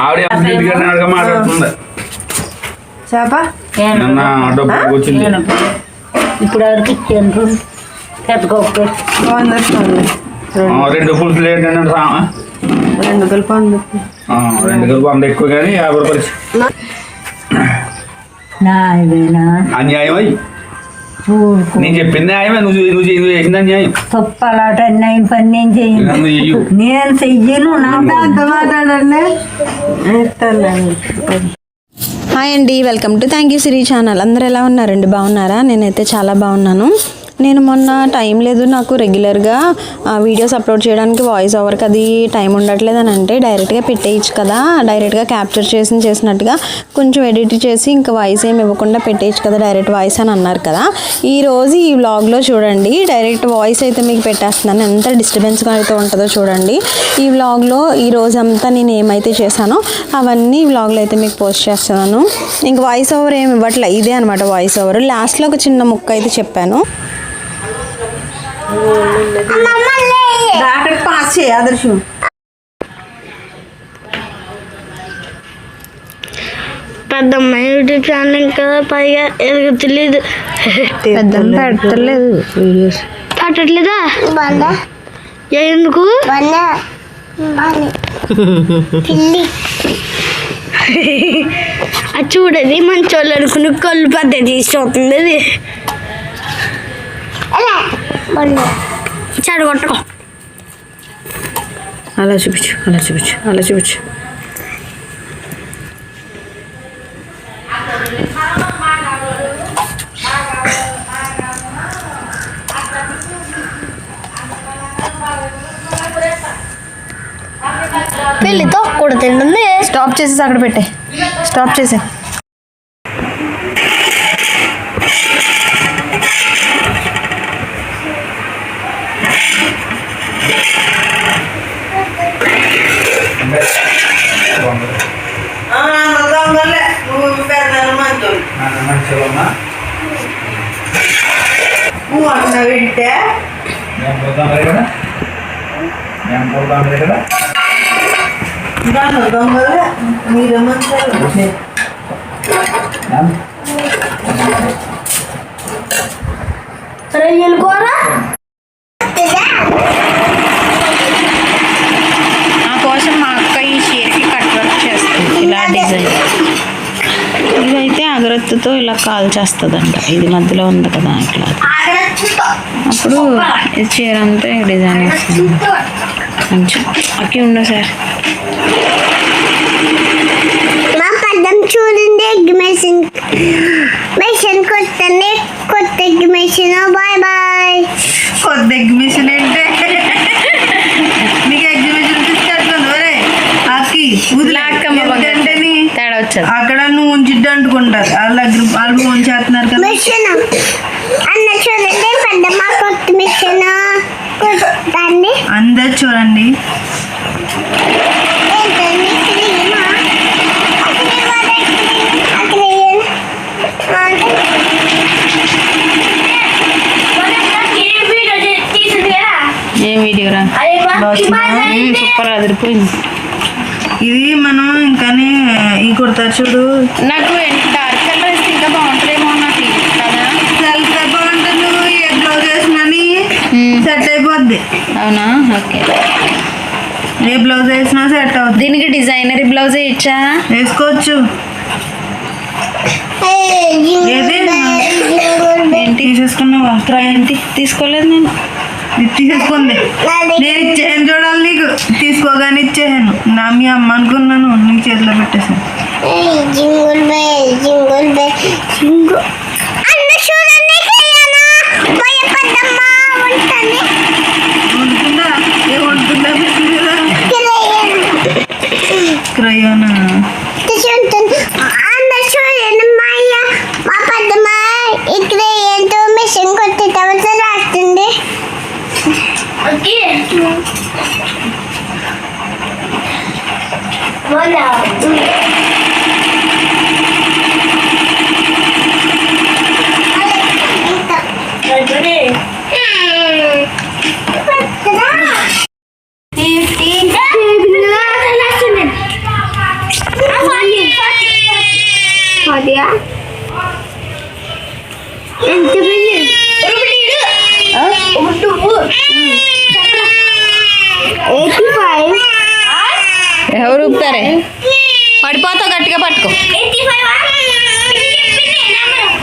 ఆవిడ మాట్లాడుతుంది. చేప? నిన్న వచ్చింది నేను ఇప్పుడు ఆడికి ఇచ్చాను రెండు పులుసులు ఏంటంటే రెండు కలిపి రెండు కలిపి వంద ఎక్కువ కానీ యాభై రూపాయలు అన్యాయం అయ్యి నేను చెప్పిన న్యాయమే నువ్వు నువ్వు నువ్వు చేసిన తప్పలాట నేను పని నేను చేయను. నన్ను చెయ్యు. నేను చెయ్యను మాట్లాడండి. హాయ్ అండి welcome to thank you Siri channel. అందరు ఎలా ఉన్నారండి బాగున్నారా? నేనైతే చాలా బాగున్నాను. నేను మొన్న టైం లేదు నాకు రెగ్యులర్గా వీడియోస్ అప్లోడ్ చేయడానికి వాయిస్ ఓవర్కి అది టైం ఉండట్లేదు అని అంటే డైరెక్ట్గా పెట్టేయచ్చు కదా. డైరెక్ట్గా క్యాప్చర్ చేసి చేసినట్టుగా కొంచెం ఎడిట్ చేసి ఇంకా వాయిస్ ఏమి ఇవ్వకుండా పెట్టేయచ్చు కదా డైరెక్ట్ వాయిస్ అని అన్నారు కదా. ఈరోజు ఈ వ్లాగ్లో చూడండి డైరెక్ట్ వాయిస్ అయితే మీకు పెట్టేస్తున్నాను. ఎంత డిస్టర్బెన్స్గా అయితే ఉంటుందో చూడండి. ఈ వ్లాగ్లో ఈ రోజంతా నేను ఏమైతే చేశానో అవన్నీ వ్లాగ్లో అయితే మీకు పోస్ట్ చేస్తున్నాను. ఇంక వాయిస్ ఓవర్ ఏమి ఇవ్వట్లే ఇదే అనమాట వాయిస్ ఓవర్ లాస్ట్లో ఒక చిన్న ముక్క అయితే చెప్పాను. అక్కడ పాస్ చేయి ఆదర్శం. పెద్దమ్మ యూట్యూబ్ ఛానల్ కదా పైగా ఎవరికి తెలియదు పెద్ద పెడతలేదు వీడియోస్. పట్టట్లేదా? ఎందుకు? అది చూడది మంచి వాళ్ళు అనుకుని కళ్ళు పెద్ద తీసుకుంటుంది అది చెడగొట్టకో అలా చూపించు అలా చూపించు అలా చూపించు. పెళ్ళితో కూడా తింటుంది. స్టాప్ చేసేసి అక్కడ పెట్టే. స్టాప్ చేసే. దొంగలే నువ్వు పెద్ద మంచోడు నువ్వు వింటే దాని దొంగలే మీరే రొయ్యలు కూర నా కోసం మా అక్క ఈ చీరకి కట్ వర్క్ చేస్తుంది ఇలా డిజైన్ అగరత్తుతో ఇలా కాల్ చేస్తుందంట. ఇది మధ్యలో ఉంది కదా ఇట్లా. అప్పుడు ఈ చీర అంతా డిజైన్ వేస్తుంది. కొంచెం అక్కి ఉండవు సార్. చూడండి ఎగ్ మెషిన్ మెషిన్ కొట్టండి కొత్త ఎగ్ మెషిన్ బాయ్ బాయ్ కొద్ది ఎగ్జిబిషన్ ఏంటే నీకు ఎగ్జిబిషన్ తీసుకెళ్తుంది ఒరే అక్కి ఎందుకంటే నీ- తేడా వచ్చేది అక్కడ నువ్వు ఉంచిద్దు అంటుకుంటారు వాళ్ళ దగ్గర వాళ్ళు ఉంచేస్తున్నారు కదా మెషిన్ అన్న చూడండి పెద్దమ్మ కొత్త మెషిన్ కొట్టండి అందరు చూడండి. ఏం వీడియోరా సూపర్ అదిరిపోయింది. ఇది మనం ఇంకానే ఈ కుడతారు చూడు. నాకు డార్క్ అయిపోద్ది అవునా? ఓకే. ఏ బ్లౌజ్ వేసినా సెట్ అవుద్ది దీనికి డిజైనర్ బ్లౌజ్ ఇచ్చా? వేసుకోవచ్చు. ఏంటి? తీసేసుకున్నావా? ఏంటి? తీసుకోలేదు నేను. ఇది తీసేసుకుంది. నేను ఇచ్చేసాను చూడాలి నీకు. తీసుకోగానే ఇచ్చేసాను నా మీ అమ్మ అనుకున్నాను. నీకు చేతిలో పెట్టేసాను One, Voilà.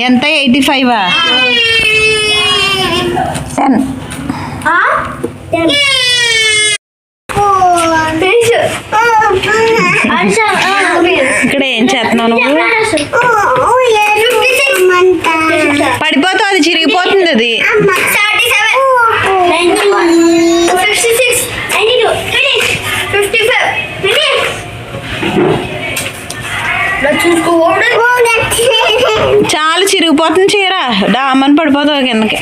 ఎంత ఎయిటీ ఫైవా ఇక్కడ ఏం చేస్తున్నావు నువ్వు? పడిపోతావు అది చిరిగిపోతుంది అది. చాలా చిరిగిపోతుంది చీర. డామని పడిపోతావు కిందకి.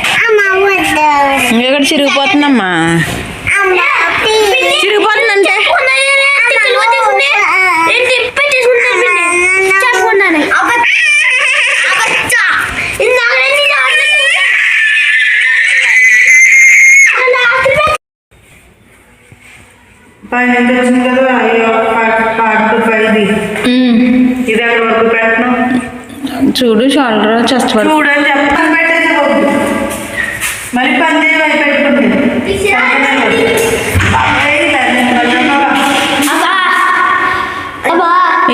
ఇక్కడ చిరిగిపోతుందమ్మా. చిరిగిపోతుందంటే పైన వచ్చింది కదా అయ్యో పార్ట్ పైది ఇది ఎక్కడ వరకు పెట్టను చూడు షోల్డర్ చెస్ట్ చూడని చెప్పని పెట్టేసి వద్దు మరి పందే అయి పెట్టుకుంది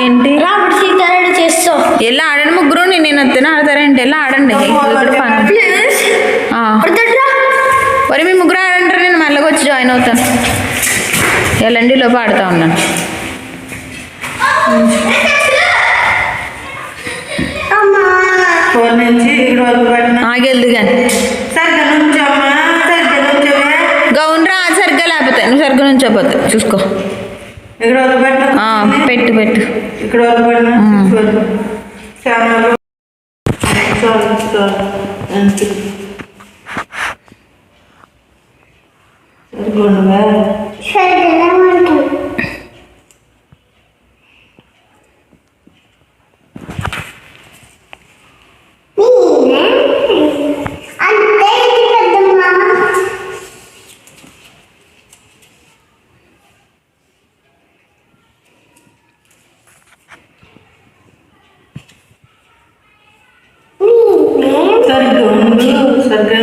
ఏంటి? వెళ్ళి ఆడండి ముగ్గురు? నేను వద్దని? ఆడతారంటే? వెళ్ళి ఆడండి. మరి మీ ముగ్గురు ఆడంటారు. నేను మళ్ళీ వచ్చి జాయిన్ అవుతాను. వెళ్ళండి లోపు ఆడుతూ ఉన్నాను ఫోన్ నుంచి ఇక్కడ వరకు పెట్టిన ఆగెళ్దు కానీ సరిగ్గా నుంచోమ్మా సరిగ్గా నుంచోవే గౌన్ రా సరిగ్గా లేకపోతే నువ్వు సరిగ్గా నుంచోపోతే చూసుకో. ఇక్కడ వరకు పెట్టిన పెట్టు పెట్టు. ఇక్కడ వరకు పెట్టిన సరిగ్గా అంతే ఇది పెద్దమ్మా సరిగ్గా ఉండు సరిగ్గా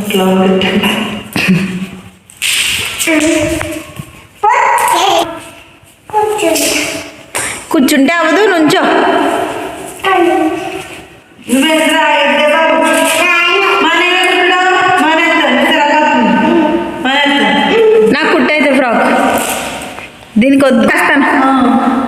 అట్లా పెట్టండి కూర్చుంటే అవ్వదు నుంచో నువ్వెందుకు ఆగితే బాబు మన ఎక్కడ మన ఎంత మన ఎంత నాకు కుట్టయితే ఫ్రాక్. దీనికి వద్దేస్తాను చెరుకు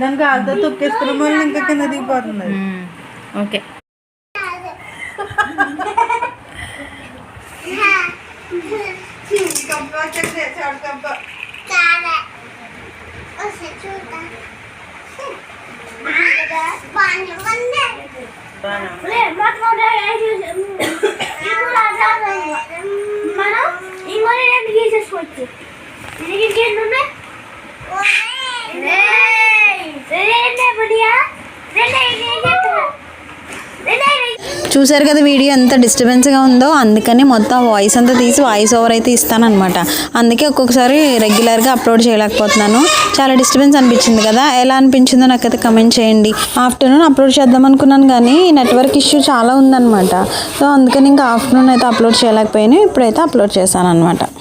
దానికి కాలుతో తొక్కేసుకున్న మళ్ళీ ఇంకా కింద దిగిపోతుంది. ఓకే. మనం దీనికి ఎన్ని ఉన్నాయి రెండే బడియా రెండే రెండే చూసారు కదా వీడియో ఎంత డిస్టర్బెన్స్గా ఉందో? అందుకని మొత్తం వాయిస్ అంతా తీసి వాయిస్ ఓవర్ అయితే ఇస్తానమాట అందుకే ఒక్కొక్కసారి రెగ్యులర్గా అప్లోడ్ చేయలేకపోతున్నాను. చాలా డిస్టర్బెన్స్ అనిపించింది కదా? ఎలా అనిపించిందో నాకైతే కమెంట్ చేయండి. ఆఫ్టర్నూన్ అప్లోడ్ చేద్దాం అనుకున్నాను కానీ నెట్వర్క్ ఇష్యూ చాలా ఉందన్నమాట. సో అందుకని ఇంకా ఆఫ్టర్నూన్ అయితే అప్లోడ్ చేయలేకపోయాను. ఇప్పుడైతే అప్లోడ్ చేశాను అనమాట